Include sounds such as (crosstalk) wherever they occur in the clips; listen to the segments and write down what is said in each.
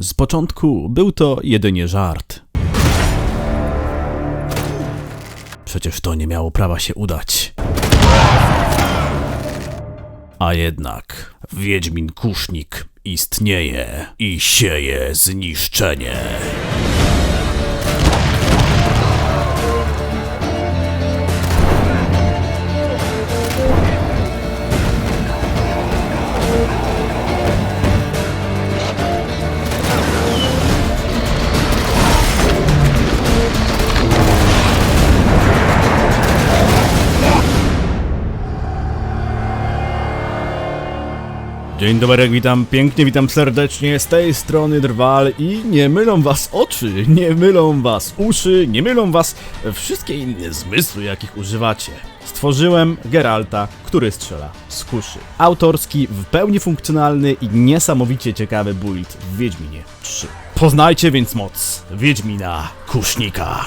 Z początku był to jedynie żart. Przecież to nie miało prawa się udać. A jednak Wiedźmin Kusznik istnieje i sieje zniszczenie. Dzień dobry, witam pięknie, witam serdecznie, z tej strony Drwal i nie mylą was oczy, nie mylą was uszy, nie mylą was wszystkie inne zmysły, jakich używacie. Stworzyłem Geralta, który strzela z kuszy. Autorski, w pełni funkcjonalny i niesamowicie ciekawy build w Wiedźminie 3. Poznajcie więc moc Wiedźmina Kusznika.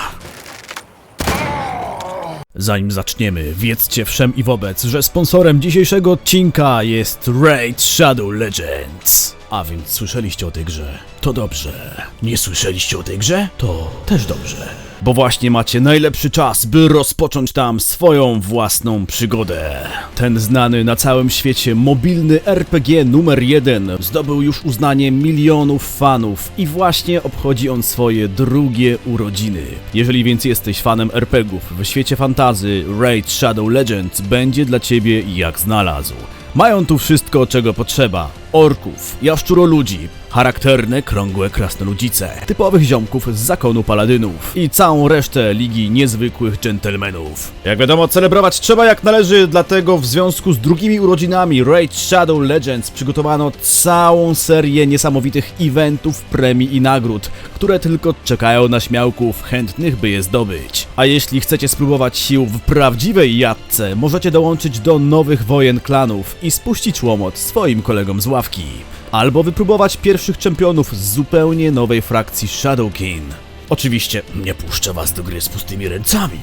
Zanim zaczniemy, wiedzcie wszem i wobec, że sponsorem dzisiejszego odcinka jest Raid Shadow Legends. A więc słyszeliście o tej grze? To dobrze. Nie słyszeliście o tej grze? To też dobrze. Bo właśnie macie najlepszy czas, by rozpocząć tam swoją własną przygodę. Ten znany na całym świecie mobilny RPG numer jeden zdobył już uznanie milionów fanów i właśnie obchodzi on swoje drugie urodziny. Jeżeli więc jesteś fanem RPGów w świecie fantazy, Raid Shadow Legends będzie dla ciebie jak znalazł. Mają tu wszystko, czego potrzeba. Orków, jaszczuroludzi, charakterne, krągłe krasnoludzice, typowych ziomków z zakonu paladynów i całą resztę Ligi Niezwykłych Dżentelmenów. Jak wiadomo, celebrować trzeba jak należy, dlatego w związku z drugimi urodzinami Raid Shadow Legends przygotowano całą serię niesamowitych eventów, premii i nagród, które tylko czekają na śmiałków chętnych, by je zdobyć. A jeśli chcecie spróbować sił w prawdziwej jadce, możecie dołączyć do nowych wojen klanów i spuścić łomot swoim kolegom z ławki. Albo wypróbować pierwszych czempionów z zupełnie nowej frakcji Shadowkin. Oczywiście nie puszczę was do gry z pustymi ręcami.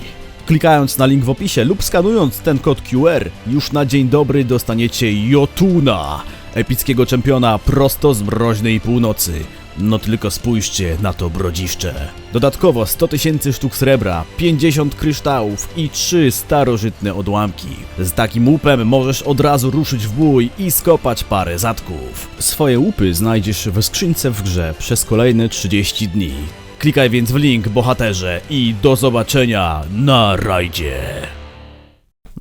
Klikając na link w opisie lub skanując ten kod QR, już na dzień dobry dostaniecie Jotuna, epickiego czempiona prosto z mroźnej północy. No tylko spójrzcie na to brodziszcze. Dodatkowo 100 tysięcy sztuk srebra, 50 kryształów i 3 starożytne odłamki. Z takim łupem możesz od razu ruszyć w bój i skopać parę zatków. Swoje łupy znajdziesz w skrzynce w grze przez kolejne 30 dni. Klikaj więc w link bohaterze i do zobaczenia na rajdzie.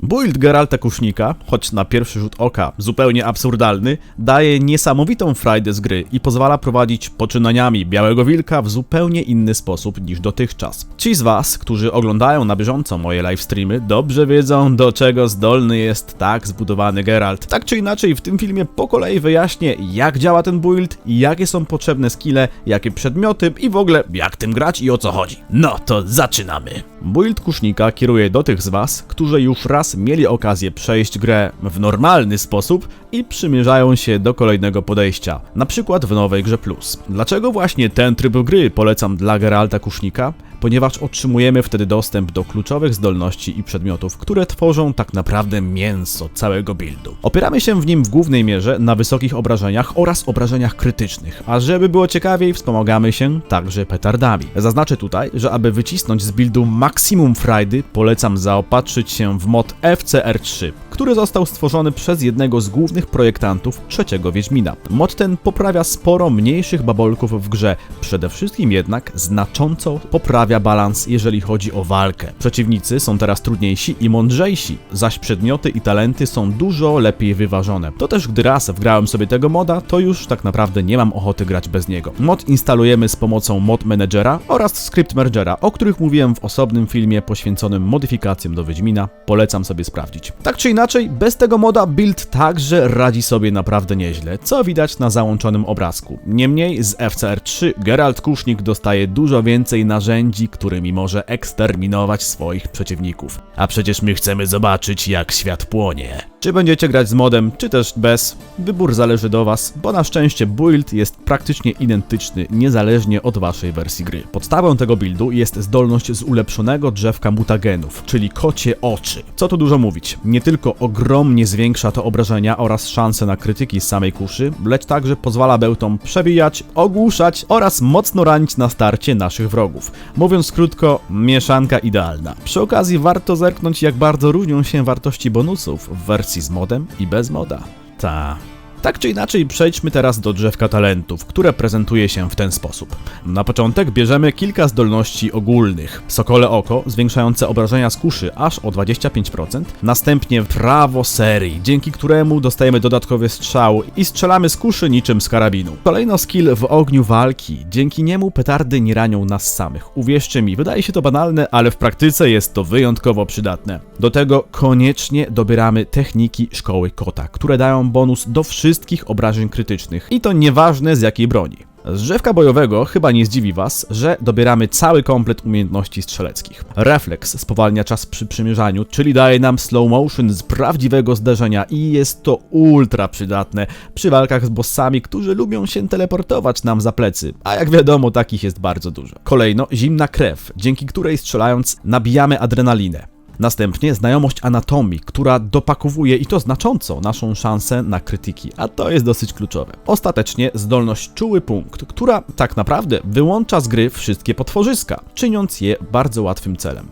Build Geralta Kusznika, choć na pierwszy rzut oka zupełnie absurdalny, daje niesamowitą frajdę z gry i pozwala prowadzić poczynaniami Białego Wilka w zupełnie inny sposób niż dotychczas. Ci z was, którzy oglądają na bieżąco moje livestreamy, dobrze wiedzą do czego zdolny jest tak zbudowany Geralt. Tak czy inaczej w tym filmie po kolei wyjaśnię jak działa ten build, jakie są potrzebne skille, jakie przedmioty i w ogóle jak tym grać i o co chodzi. No to zaczynamy! Build Kusznika kieruje do tych z was, którzy już raz mieli okazję przejść grę w normalny sposób i przymierzają się do kolejnego podejścia, na przykład w nowej grze plus. Dlaczego właśnie ten tryb gry polecam dla Geralta Kusznika? Ponieważ otrzymujemy wtedy dostęp do kluczowych zdolności i przedmiotów, które tworzą tak naprawdę mięso całego buildu. Opieramy się w nim w głównej mierze na wysokich obrażeniach oraz obrażeniach krytycznych, a żeby było ciekawiej, wspomagamy się także petardami. Zaznaczę tutaj, że aby wycisnąć z buildu maksimum frajdy, polecam zaopatrzyć się w mod FCR3, który został stworzony przez jednego z głównych projektantów trzeciego Wiedźmina. Mod ten poprawia sporo mniejszych babolków w grze, przede wszystkim jednak znacząco poprawia balans, jeżeli chodzi o walkę. Przeciwnicy są teraz trudniejsi i mądrzejsi, zaś przedmioty i talenty są dużo lepiej wyważone. To też gdy raz wgrałem sobie tego moda, to już tak naprawdę nie mam ochoty grać bez niego. Mod instalujemy z pomocą mod managera oraz script mergera, o których mówiłem w osobnym filmie poświęconym modyfikacjom do Wiedźmina. Polecam sobie sprawdzić. Tak czy inaczej, bez tego moda build także radzi sobie naprawdę nieźle, co widać na załączonym obrazku. Niemniej z FCR3 Geralt Kusznik dostaje dużo więcej narzędzi, którymi może eksterminować swoich przeciwników. A przecież my chcemy zobaczyć jak świat płonie. Czy będziecie grać z modem, czy też bez, wybór zależy do Was, bo na szczęście build jest praktycznie identyczny, niezależnie od Waszej wersji gry. Podstawą tego buildu jest zdolność z ulepszonego drzewka mutagenów, czyli kocie oczy. Co tu dużo mówić, nie tylko ogromnie zwiększa to obrażenia oraz szanse na krytyki z samej kuszy, lecz także pozwala bełtom przebijać, ogłuszać oraz mocno ranić na starcie naszych wrogów. Mówiąc krótko, mieszanka idealna. Przy okazji warto zerknąć jak bardzo różnią się wartości bonusów w wersji z modem i bez moda. Ta. Tak czy inaczej, przejdźmy teraz do drzewka talentów, które prezentuje się w ten sposób. Na początek bierzemy kilka zdolności ogólnych. Sokole oko, zwiększające obrażenia z kuszy aż o 25%. Następnie prawo serii, dzięki któremu dostajemy dodatkowy strzał i strzelamy z kuszy niczym z karabinu. Kolejno skill w ogniu walki, dzięki niemu petardy nie ranią nas samych. Uwierzcie mi, wydaje się to banalne, ale w praktyce jest to wyjątkowo przydatne. Do tego koniecznie dobieramy techniki szkoły kota, które dają bonus do wszystkich obrażeń krytycznych. I to nieważne z jakiej broni. Z drzewka bojowego chyba nie zdziwi Was, że dobieramy cały komplet umiejętności strzeleckich. Refleks spowalnia czas przy przymierzaniu, czyli daje nam slow motion z prawdziwego zderzenia i jest to ultra przydatne przy walkach z bossami, którzy lubią się teleportować nam za plecy, a jak wiadomo takich jest bardzo dużo. Kolejno zimna krew, dzięki której strzelając nabijamy adrenalinę. Następnie znajomość anatomii, która dopakowuje i to znacząco naszą szansę na krytyki, a to jest dosyć kluczowe. Ostatecznie zdolność czuły punkt, która tak naprawdę wyłącza z gry wszystkie potworzyska, czyniąc je bardzo łatwym celem.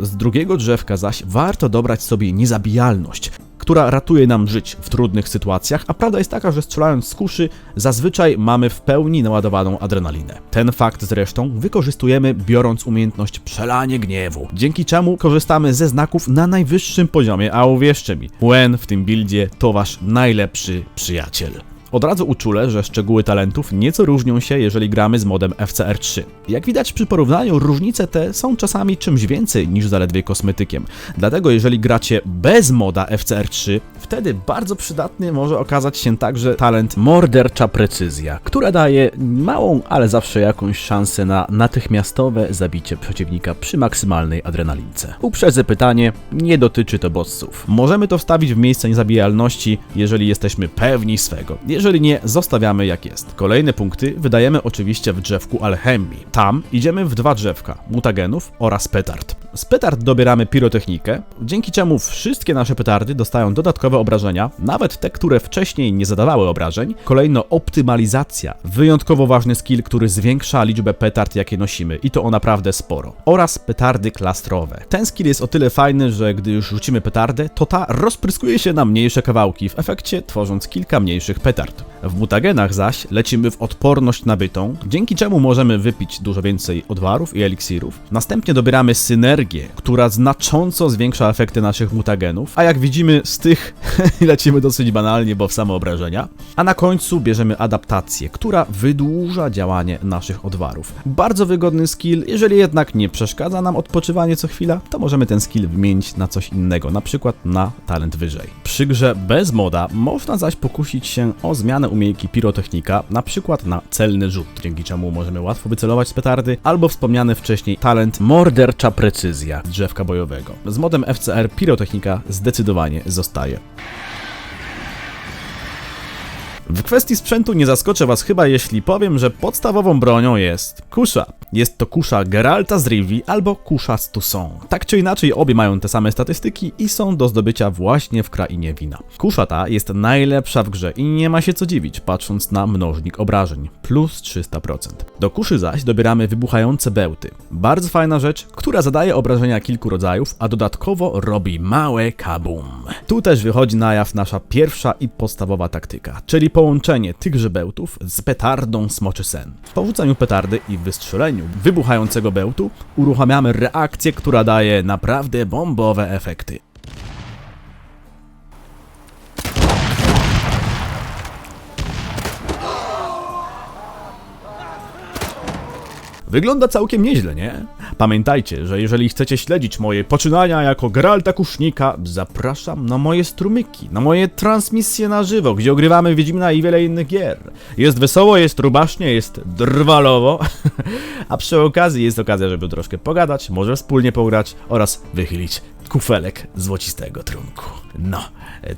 Z drugiego drzewka zaś warto dobrać sobie niezabijalność, która ratuje nam żyć w trudnych sytuacjach, a prawda jest taka, że strzelając z kuszy zazwyczaj mamy w pełni naładowaną adrenalinę. Ten fakt zresztą wykorzystujemy biorąc umiejętność przelanie gniewu, dzięki czemu korzystamy ze znaków na najwyższym poziomie, a uwierzcie mi, Wen w tym buildzie to wasz najlepszy przyjaciel. Od razu uczulę, że szczegóły talentów nieco różnią się, jeżeli gramy z modem FCR3. Jak widać przy porównaniu, różnice te są czasami czymś więcej niż zaledwie kosmetykiem. Dlatego jeżeli gracie bez moda FCR3, wtedy bardzo przydatny może okazać się także talent Mordercza Precyzja, która daje małą, ale zawsze jakąś szansę na natychmiastowe zabicie przeciwnika przy maksymalnej adrenalince. Uprzedzę pytanie, nie dotyczy to bossów. Możemy to wstawić w miejsce niezabijalności, jeżeli jesteśmy pewni swego. Jeżeli nie, zostawiamy jak jest. Kolejne punkty wydajemy oczywiście w drzewku alchemii. Tam idziemy w dwa drzewka, mutagenów oraz petard. Z petard dobieramy pirotechnikę, dzięki czemu wszystkie nasze petardy dostają dodatkowe obrażenia, nawet te, które wcześniej nie zadawały obrażeń. Kolejno optymalizacja, wyjątkowo ważny skill, który zwiększa liczbę petard, jakie nosimy i to o naprawdę sporo. Oraz petardy klastrowe. Ten skill jest o tyle fajny, że gdy już rzucimy petardę, to ta rozpryskuje się na mniejsze kawałki, w efekcie tworząc kilka mniejszych petard. W mutagenach zaś lecimy w odporność nabytą, dzięki czemu możemy wypić dużo więcej odwarów i eliksirów. Następnie dobieramy synergię, która znacząco zwiększa efekty naszych mutagenów, a jak widzimy z tych (laughs) lecimy dosyć banalnie, bo w same obrażenia. A na końcu bierzemy adaptację, która wydłuża działanie naszych odwarów. Bardzo wygodny skill, jeżeli jednak nie przeszkadza nam odpoczywanie co chwila, to możemy ten skill wymienić na coś innego, na przykład na talent wyżej. Przy grze bez moda można zaś pokusić się o zmianę umiejętności pirotechnika, na przykład na celny rzut, dzięki czemu możemy łatwo wycelować z petardy, albo wspomniany wcześniej talent mordercza precyzja z drzewka bojowego. Z modem FCR pirotechnika zdecydowanie zostaje. W kwestii sprzętu nie zaskoczę was chyba, jeśli powiem, że podstawową bronią jest kusza. Jest to kusza Geralta z Rivi albo kusza z Toussaint. Tak czy inaczej, obie mają te same statystyki i są do zdobycia właśnie w krainie wina. Kusza ta jest najlepsza w grze i nie ma się co dziwić, patrząc na mnożnik obrażeń plus 300%. Do kuszy zaś dobieramy wybuchające bełty. Bardzo fajna rzecz, która zadaje obrażenia kilku rodzajów, a dodatkowo robi małe kabum. Tu też wychodzi na jaw nasza pierwsza i podstawowa taktyka, czyli połączenie tychże bełtów z petardą smoczy sen. Po rzucaniu petardy i wystrzeleniu wybuchającego bełtu uruchamiamy reakcję, która daje naprawdę bombowe efekty. Wygląda całkiem nieźle, nie? Pamiętajcie, że jeżeli chcecie śledzić moje poczynania jako Geralta Kusznika, zapraszam na moje strumyki, na moje transmisje na żywo, gdzie ogrywamy Wiedźmina i wiele innych gier. Jest wesoło, jest rubaśnie, jest drwalowo, (laughs) a przy okazji jest okazja, żeby troszkę pogadać, może wspólnie pograć oraz wychylić kufelek złocistego trunku. No,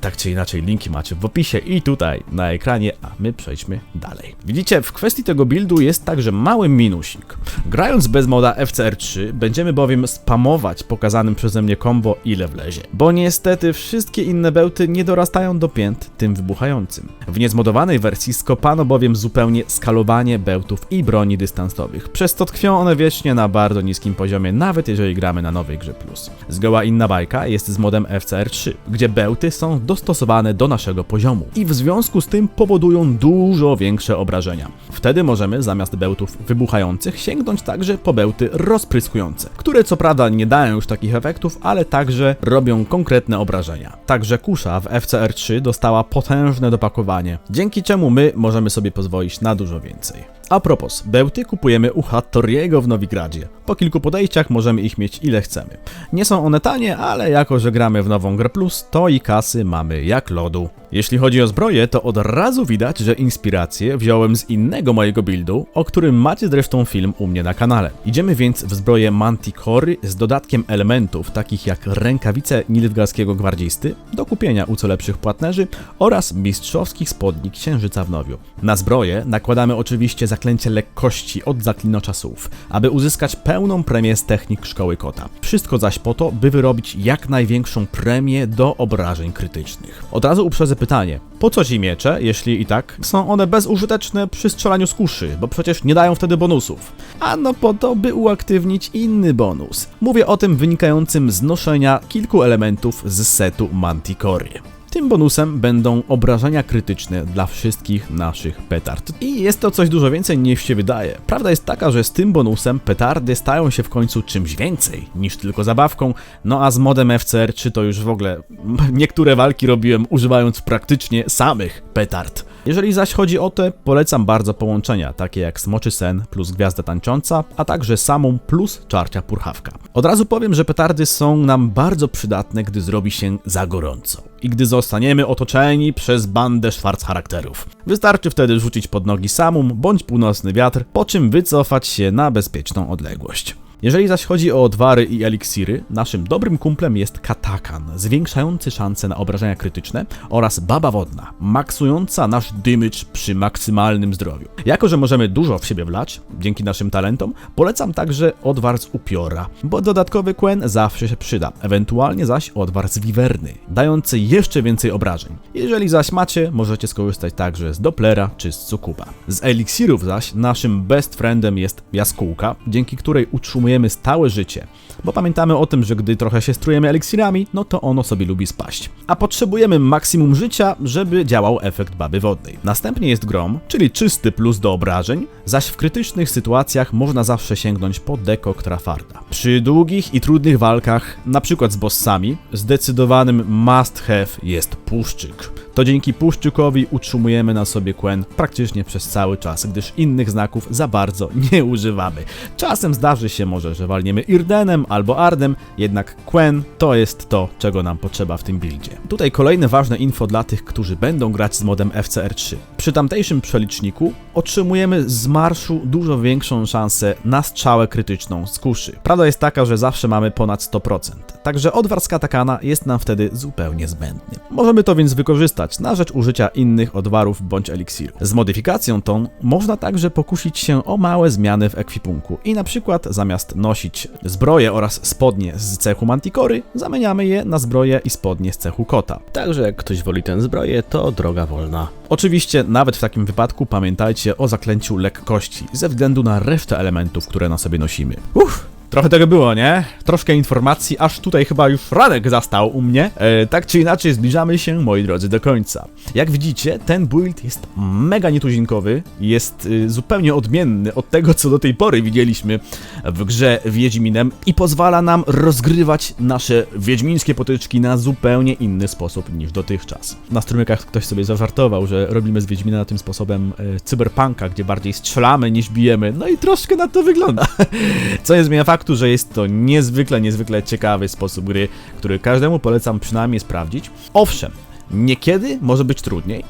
tak czy inaczej, linki macie w opisie i tutaj na ekranie, a my przejdźmy dalej. Widzicie, w kwestii tego buildu jest także mały minusik. Grając bez moda FCR3, będziemy bowiem spamować pokazanym przeze mnie combo ile wlezie, bo niestety wszystkie inne bełty nie dorastają do pięt tym wybuchającym. W niezmodowanej wersji skopano bowiem zupełnie skalowanie bełtów i broni dystansowych, przez co tkwią one wiecznie na bardzo niskim poziomie, nawet jeżeli gramy na nowej grze plus. Zgoła inna bajka jest z modem FCR3, gdzie bełty są dostosowane do naszego poziomu i w związku z tym powodują dużo większe obrażenia. Wtedy możemy zamiast bełtów wybuchających sięgnąć także po bełty rozpryskujące, które co prawda nie dają już takich efektów, ale także robią konkretne obrażenia. Także kusza w FCR3 dostała potężne dopakowanie, dzięki czemu my możemy sobie pozwolić na dużo więcej. A propos, bełty kupujemy u Hattoriego w Nowigradzie. Po kilku podejściach możemy ich mieć ile chcemy. Nie są one tanie, ale jako że gramy w nową grę plus, to i kasy mamy jak lodu. Jeśli chodzi o zbroję, to od razu widać, że inspirację wziąłem z innego mojego buildu, o którym macie zresztą film u mnie na kanale. Idziemy więc w zbroję Manticory z dodatkiem elementów takich jak rękawice nilfgaardzkiego gwardzisty, do kupienia u co lepszych płatnerzy oraz mistrzowskich spodni księżyca w nowiu. Na zbroję nakładamy oczywiście zaklęcie lekkości od zaklinocza słów, aby uzyskać pełną premię z technik szkoły kota. Wszystko zaś po to, by wyrobić jak największą premię do obrażeń krytycznych. Od razu uprzedzę pytanie, po co ci miecze, jeśli i tak są one bezużyteczne przy strzelaniu z kuszy, bo przecież nie dają wtedy bonusów? Ano po to, by uaktywnić inny bonus. Mówię o tym wynikającym z noszenia kilku elementów z setu Manticory. Tym bonusem będą obrażenia krytyczne dla wszystkich naszych petard. I jest to coś dużo więcej niż się wydaje. Prawda jest taka, że z tym bonusem petardy stają się w końcu czymś więcej niż tylko zabawką, no a z modem FCR3 to już w ogóle (laughs) niektóre walki robiłem używając praktycznie samych petard. Jeżeli zaś chodzi o te, polecam bardzo połączenia, takie jak Smoczy Sen plus Gwiazda Tańcząca, a także samą plus Czarcia Purchawka. Od razu powiem, że petardy są nam bardzo przydatne, gdy zrobi się za gorąco i gdy zostaniemy otoczeni przez bandę szwarc charakterów. Wystarczy wtedy rzucić pod nogi samum bądź północny wiatr, po czym wycofać się na bezpieczną odległość. Jeżeli zaś chodzi o odwary i eliksiry, naszym dobrym kumplem jest katakan, zwiększający szanse na obrażenia krytyczne oraz baba wodna, maksująca nasz damage przy maksymalnym zdrowiu. Jako, że możemy dużo w siebie wlać, dzięki naszym talentom, polecam także odwar z upiora, bo dodatkowy quen zawsze się przyda, ewentualnie zaś odwar z wiwerny, dający jeszcze więcej obrażeń. Jeżeli zaś macie, możecie skorzystać także z Dopplera czy z Sukuba. Z eliksirów zaś naszym best friendem jest jaskółka, dzięki której utrzymujemy stałe życie, bo pamiętamy o tym, że gdy trochę się strujemy eliksirami, no to ono sobie lubi spaść. A potrzebujemy maksimum życia, żeby działał efekt baby wodnej. Następnie jest grom, czyli czysty plus do obrażeń, zaś w krytycznych sytuacjach można zawsze sięgnąć po dekokt Trafarda. Przy długich i trudnych walkach, na przykład z bossami, zdecydowanym must have jest puszczyk. To dzięki puszczykowi utrzymujemy na sobie Quen praktycznie przez cały czas, gdyż innych znaków za bardzo (laughs) nie używamy. Czasem zdarzy się może, że walniemy Irdenem albo Ardem, jednak Quen to jest to, czego nam potrzeba w tym buildzie. Tutaj kolejne ważne info dla tych, którzy będą grać z modem FCR3. Przy tamtejszym przeliczniku otrzymujemy z marszu dużo większą szansę na strzałę krytyczną z kuszy. Prawda jest taka, że zawsze mamy ponad 100%, także odwar z katakana jest nam wtedy zupełnie zbędny. Możemy to więc wykorzystać na rzecz użycia innych odwarów bądź eliksirów. Z modyfikacją tą można także pokusić się o małe zmiany w ekwipunku i na przykład zamiast nosić zbroje oraz spodnie z cechu Manticory, zamieniamy je na zbroje i spodnie z cechu kota. Także jak ktoś woli tę zbroję, to droga wolna. Oczywiście nawet w takim wypadku pamiętajcie o zaklęciu lekkości, ze względu na resztę elementów, które na sobie nosimy. Uff, Trochę tego było, nie? Troszkę informacji, aż tutaj chyba już Radek zastał u mnie. E, tak czy inaczej, zbliżamy się, moi drodzy, do końca. Jak widzicie, ten build jest mega nietuzinkowy, jest y, zupełnie odmienny od tego, co do tej pory widzieliśmy w grze Wiedźminem i pozwala nam rozgrywać nasze wiedźmińskie potyczki na zupełnie inny sposób niż dotychczas. Na strumykach ktoś sobie zażartował, że robimy z Wiedźmina tym sposobem e, cyberpunka, gdzie bardziej strzelamy niż bijemy, no i troszkę na to wygląda. (laughs) Co nie zmienia faktu, że jest to niezwykle, niezwykle ciekawy sposób gry, który każdemu polecam przynajmniej sprawdzić. Owszem, niekiedy może być trudniej,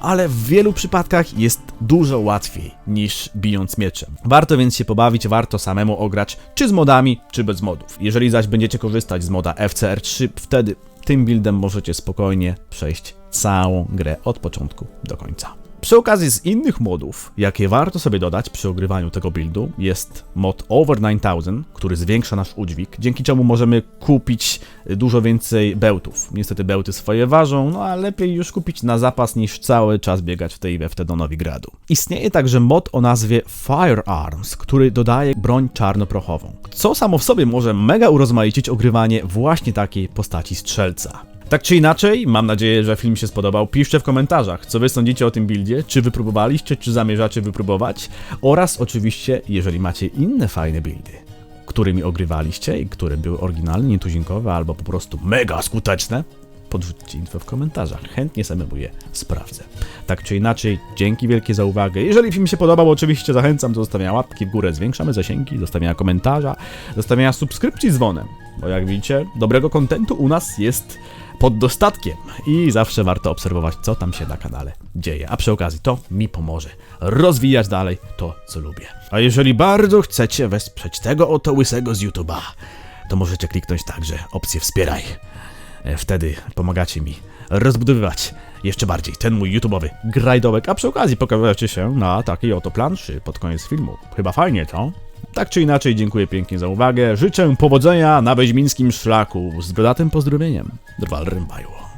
ale w wielu przypadkach jest dużo łatwiej niż bijąc mieczem. Warto więc się pobawić, warto samemu ograć, czy z modami, czy bez modów. Jeżeli zaś będziecie korzystać z moda FCR3, wtedy tym buildem możecie spokojnie przejść całą grę od początku do końca. Przy okazji z innych modów, jakie warto sobie dodać przy ogrywaniu tego buildu, jest mod Over 9000, który zwiększa nasz udźwig, dzięki czemu możemy kupić dużo więcej bełtów. Niestety bełty swoje ważą, no a lepiej już kupić na zapas niż cały czas biegać w tej we w te do Nowigradu. Istnieje także mod o nazwie Firearms, który dodaje broń czarnoprochową, co samo w sobie może mega urozmaicić ogrywanie właśnie takiej postaci strzelca. Tak czy inaczej, mam nadzieję, że film się spodobał. Piszcie w komentarzach, co wy sądzicie o tym buildzie, czy wypróbowaliście, czy zamierzacie wypróbować, oraz oczywiście, jeżeli macie inne fajne buildy, którymi ogrywaliście i które były oryginalne, nietuzinkowe, albo po prostu mega skuteczne, podrzućcie info w komentarzach. Chętnie samemu je sprawdzę. Tak czy inaczej, dzięki wielkie za uwagę. Jeżeli film się podobał, oczywiście zachęcam do zostawienia łapki w górę, zwiększamy zasięgi, zostawienia komentarza, zostawienia subskrypcji z dzwonem. Bo jak widzicie, dobrego kontentu u nas jest pod dostatkiem i zawsze warto obserwować, co tam się na kanale dzieje. A przy okazji to mi pomoże rozwijać dalej to, co lubię. A jeżeli bardzo chcecie wesprzeć tego oto łysego z YouTube'a, to możecie kliknąć także opcję wspieraj. E, Wtedy pomagacie mi rozbudowywać jeszcze bardziej ten mój YouTube'owy grajdołek, a przy okazji pokażecie się na takiej oto planszy pod koniec filmu. Chyba fajnie, co? Tak czy inaczej, dziękuję pięknie za uwagę. Życzę powodzenia na weźmińskim szlaku z brodatym pozdrowieniem. Drwal Rymbajło.